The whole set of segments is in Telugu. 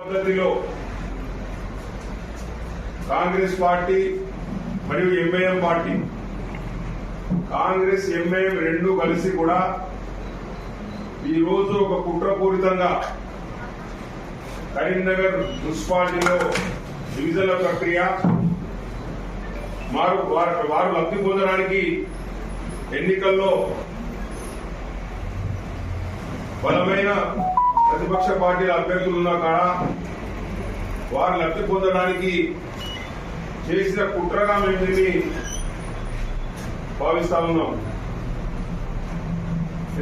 పద్ధతిలో కాంగ్రెస్ పార్టీ మరియు ఎంఐఎం పార్టీ కాంగ్రెస్ ఎంఐఎం రెండు కలిసి కూడా ఈ రోజు ఒక కుట్రపూరితంగా కరీంనగర్ మున్సిపాలిటీలో డివిజన్ల ప్రక్రియ వారు వారు వారు లబ్ధి పొందడానికి ఎన్నికల్లో బలమైన ప్రతిపక్ష పార్టీల అభ్యర్థులు ఉన్న కాడ వారు లబ్ధి పొందడానికి చేసిన కుట్రగా మేము దీన్ని భావిస్తా ఉన్నాం.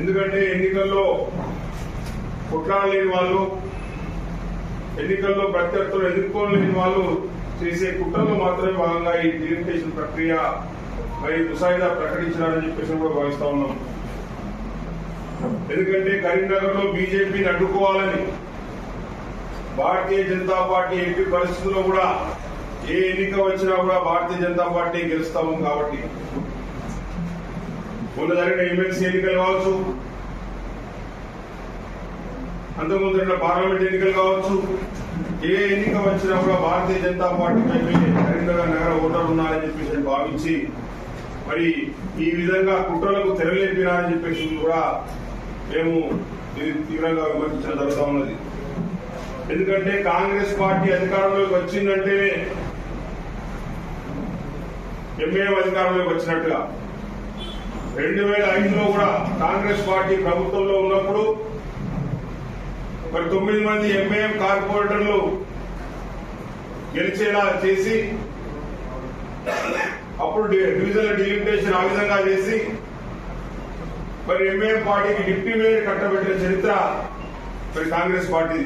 ఎందుకంటే ఎన్నికల్లో కుట్రాలేని వాళ్ళు ఎన్నికల్లో ప్రత్యర్థులు ఎదుర్కోలేని వాళ్ళు చేసే కుట్రలో మాత్రమే భాగంగా ఈ డిలిమిటేషన్ ప్రక్రియ మరి ముసాయిదా ప్రకటించారని చెప్పేసి కూడా భావిస్తా ఉన్నాం. ఎందుకంటే కరీంనగర్లో బీజేపీని అడ్డుకోవాలని భారతీయ జనతా పార్టీ ఎట్టి పరిస్థితుల్లో కూడా ఏ ఎన్నిక వచ్చినా కూడా భారతీయ జనతా పార్టీ గెలుస్తాము కాబట్టి. మొన్న జరిగిన ఎమ్మెల్సీ ఎన్నికలు కావచ్చు. అంతకుముందు జరిగిన పార్లమెంట్ ఎన్నికలు కావచ్చు. ఏ ఎన్నిక వచ్చినా కూడా భారతీయ జనతా పార్టీ కరీంనగర్ నగర ఓటర్లు ఉన్నారని చెప్పేసి భావించి మరి ఈ విధంగా కుట్రలకు తెరలేపినారని చెప్పేసి కూడా మేము ఇది తీవ్రంగా విమర్శించడం జరుగుతూ ఉన్నది. ఎందుకంటే కాంగ్రెస్ పార్టీ అధికారంలోకి వచ్చిందంటేనే ఎంఏఎం అధికారంలోకి వచ్చినట్టుగా. రెండు వేల ఐదులో కూడా కాంగ్రెస్ పార్టీ ప్రభుత్వంలో ఉన్నప్పుడు మరి తొమ్మిది మంది ఎంఏఎం కార్పొరేటర్లు గెలిచేలా చేసి అప్పుడు డి- డివిజన్ల డిలిమిటేషన్ ఆ విధంగా చేసి మరి ఎంఏఎం పార్టీకి డిప్యూటీ మేయర్ కట్టబెట్టిన చరిత్ర మరి కాంగ్రెస్ పార్టీ